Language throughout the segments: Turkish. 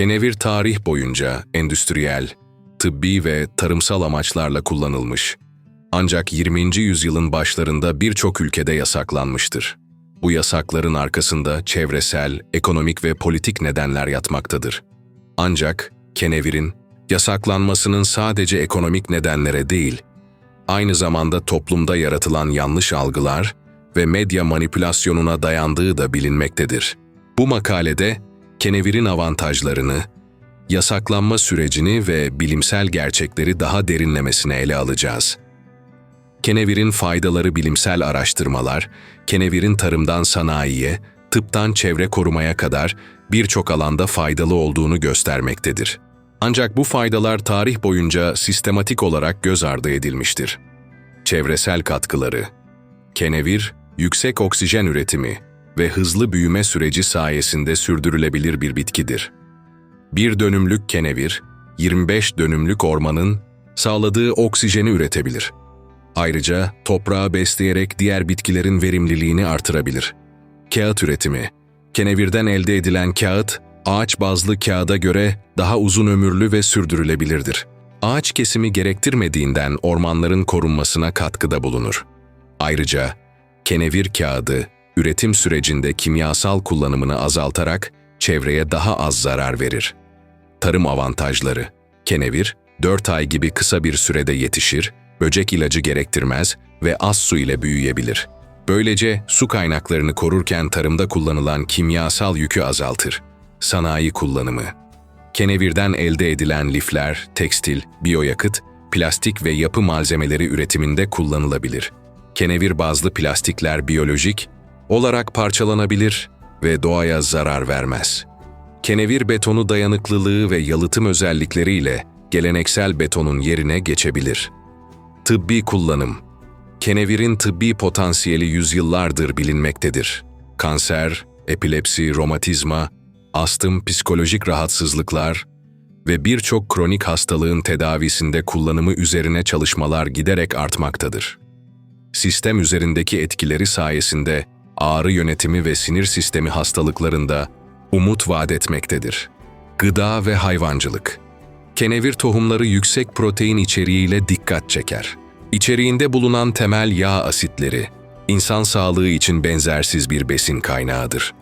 Kenevir tarih boyunca endüstriyel, tıbbi ve tarımsal amaçlarla kullanılmış. Ancak 20. yüzyılın başlarında birçok ülkede yasaklanmıştır. Bu yasakların arkasında çevresel, ekonomik ve politik nedenler yatmaktadır. Ancak kenevirin yasaklanmasının sadece ekonomik nedenlere değil, aynı zamanda toplumda yaratılan yanlış algılar ve medya manipülasyonuna dayandığı da bilinmektedir. Bu makalede kenevirin avantajlarını, yasaklanma sürecini ve bilimsel gerçekleri daha derinlemesine ele alacağız. Kenevirin faydaları bilimsel araştırmalar, kenevirin tarımdan sanayiye, tıptan çevre korumaya kadar birçok alanda faydalı olduğunu göstermektedir. Ancak bu faydalar tarih boyunca sistematik olarak göz ardı edilmiştir. Çevresel katkıları Kenevir, yüksek oksijen üretimi ve hızlı büyüme süreci sayesinde sürdürülebilir bir bitkidir. Bir dönümlük kenevir, 25 dönümlük ormanın sağladığı oksijeni üretebilir. Ayrıca toprağı besleyerek diğer bitkilerin verimliliğini artırabilir. Kağıt üretimi Kenevirden elde edilen kağıt, ağaç bazlı kağıda göre daha uzun ömürlü ve sürdürülebilirdir. Ağaç kesimi gerektirmediğinden ormanların korunmasına katkıda bulunur. Ayrıca kenevir kağıdı, üretim sürecinde kimyasal kullanımını azaltarak çevreye daha az zarar verir. Tarım avantajları Kenevir, 4 ay gibi kısa bir sürede yetişir, böcek ilacı gerektirmez ve az su ile büyüyebilir. Böylece su kaynaklarını korurken tarımda kullanılan kimyasal yükü azaltır. Sanayi kullanımı Kenevirden elde edilen lifler, tekstil, biyoyakıt, plastik ve yapı malzemeleri üretiminde kullanılabilir. Kenevir bazlı plastikler biyolojik olarak parçalanabilir ve doğaya zarar vermez. Kenevir betonu dayanıklılığı ve yalıtım özellikleriyle geleneksel betonun yerine geçebilir. Tıbbi kullanım Kenevirin tıbbi potansiyeli yüzyıllardır bilinmektedir. Kanser, epilepsi, romatizma, astım, psikolojik rahatsızlıklar ve birçok kronik hastalığın tedavisinde kullanımı üzerine çalışmalar giderek artmaktadır. Sistem üzerindeki etkileri sayesinde ağrı yönetimi ve sinir sistemi hastalıklarında umut vaat etmektedir. Gıda ve hayvancılık Kenevir tohumları yüksek protein içeriğiyle dikkat çeker. İçeriğinde bulunan temel yağ asitleri, insan sağlığı için benzersiz bir besin kaynağıdır.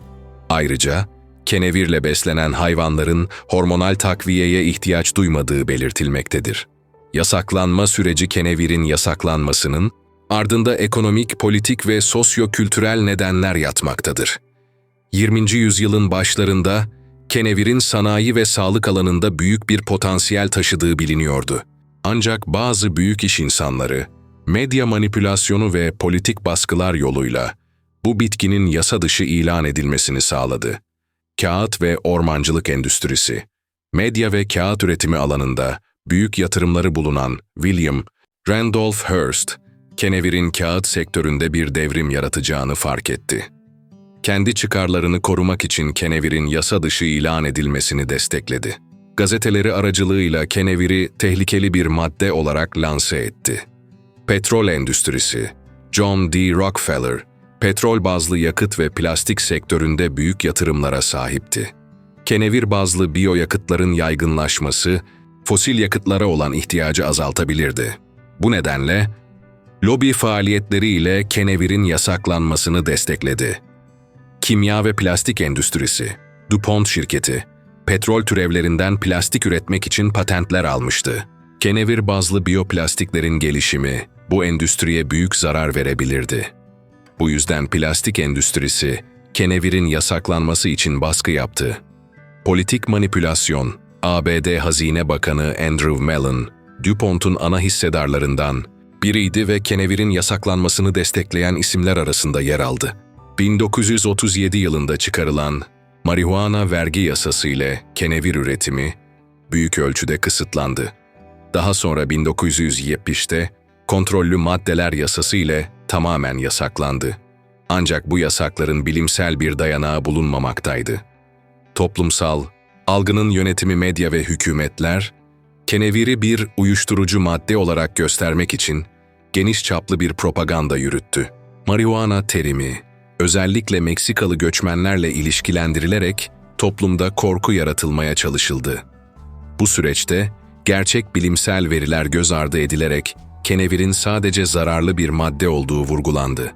Ayrıca, kenevirle beslenen hayvanların hormonal takviyeye ihtiyaç duymadığı belirtilmektedir. Yasaklanma süreci kenevirin yasaklanmasının, ardında ekonomik, politik ve sosyo-kültürel nedenler yatmaktadır. 20. yüzyılın başlarında kenevirin sanayi ve sağlık alanında büyük bir potansiyel taşıdığı biliniyordu. Ancak bazı büyük iş insanları, medya manipülasyonu ve politik baskılar yoluyla bu bitkinin yasa dışı ilan edilmesini sağladı. Kağıt ve ormancılık endüstrisi, medya ve kağıt üretimi alanında büyük yatırımları bulunan William Randolph Hearst, kenevirin kağıt sektöründe bir devrim yaratacağını fark etti. Kendi çıkarlarını korumak için kenevirin yasa dışı ilan edilmesini destekledi gazeteleri aracılığıyla keneviri tehlikeli bir madde olarak lanse etti. Petrol endüstrisi John D. Rockefeller, petrol bazlı yakıt ve plastik sektöründe büyük yatırımlara sahipti. Kenevir bazlı biyoyakıtların yaygınlaşması, fosil yakıtlara olan ihtiyacı azaltabilirdi. Bu nedenle, lobi faaliyetleriyle kenevirin yasaklanmasını destekledi. Kimya ve plastik endüstrisi, DuPont şirketi, petrol türevlerinden plastik üretmek için patentler almıştı. Kenevir bazlı biyoplastiklerin gelişimi bu endüstriye büyük zarar verebilirdi. Bu yüzden plastik endüstrisi kenevirin yasaklanması için baskı yaptı. Politik manipülasyon, ABD Hazine Bakanı Andrew Mellon, DuPont'un ana hissedarlarından biriydi ve kenevirin yasaklanmasını destekleyen isimler arasında yer aldı. 1937 yılında çıkarılan marihuana vergi yasası ile kenevir üretimi büyük ölçüde kısıtlandı. Daha sonra 1970'te kontrollü maddeler yasası ile tamamen yasaklandı. Ancak bu yasakların bilimsel bir dayanağı bulunmamaktaydı. Toplumsal, algının yönetimi medya ve hükümetler, keneviri bir uyuşturucu madde olarak göstermek için geniş çaplı bir propaganda yürüttü. Marihuana terimi, özellikle Meksikalı göçmenlerle ilişkilendirilerek toplumda korku yaratılmaya çalışıldı. Bu süreçte gerçek bilimsel veriler göz ardı edilerek kenevirin sadece zararlı bir madde olduğu vurgulandı.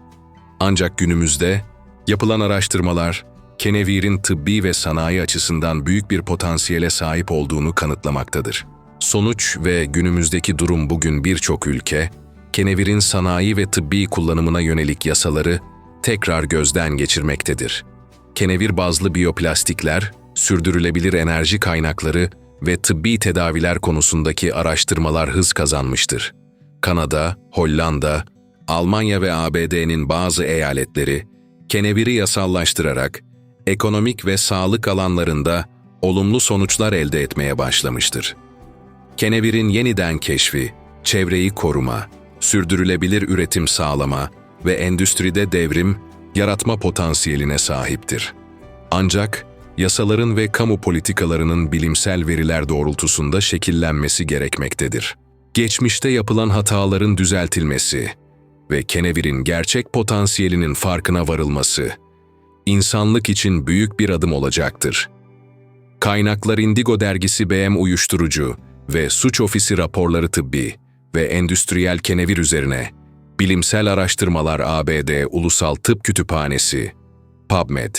Ancak günümüzde yapılan araştırmalar kenevirin tıbbi ve sanayi açısından büyük bir potansiyele sahip olduğunu kanıtlamaktadır. Sonuç ve günümüzdeki durum bugün birçok ülke, kenevirin sanayi ve tıbbi kullanımına yönelik yasaları tekrar gözden geçirmektedir. Kenevir bazlı biyoplastikler, sürdürülebilir enerji kaynakları ve tıbbi tedaviler konusundaki araştırmalar hız kazanmıştır. Kanada, Hollanda, Almanya ve ABD'nin bazı eyaletleri keneviri yasallaştırarak ekonomik ve sağlık alanlarında olumlu sonuçlar elde etmeye başlamıştır. Kenevirin yeniden keşfi, çevreyi koruma, sürdürülebilir üretim sağlama ve endüstride devrim yaratma potansiyeline sahiptir. Ancak yasaların ve kamu politikalarının bilimsel veriler doğrultusunda şekillenmesi gerekmektedir. Geçmişte yapılan hataların düzeltilmesi ve kenevirin gerçek potansiyelinin farkına varılması, insanlık için büyük bir adım olacaktır. Kaynaklar Indigo dergisi BM uyuşturucu ve suç ofisi raporları tıbbi ve endüstriyel kenevir üzerine bilimsel araştırmalar ABD Ulusal Tıp Kütüphanesi, PubMed,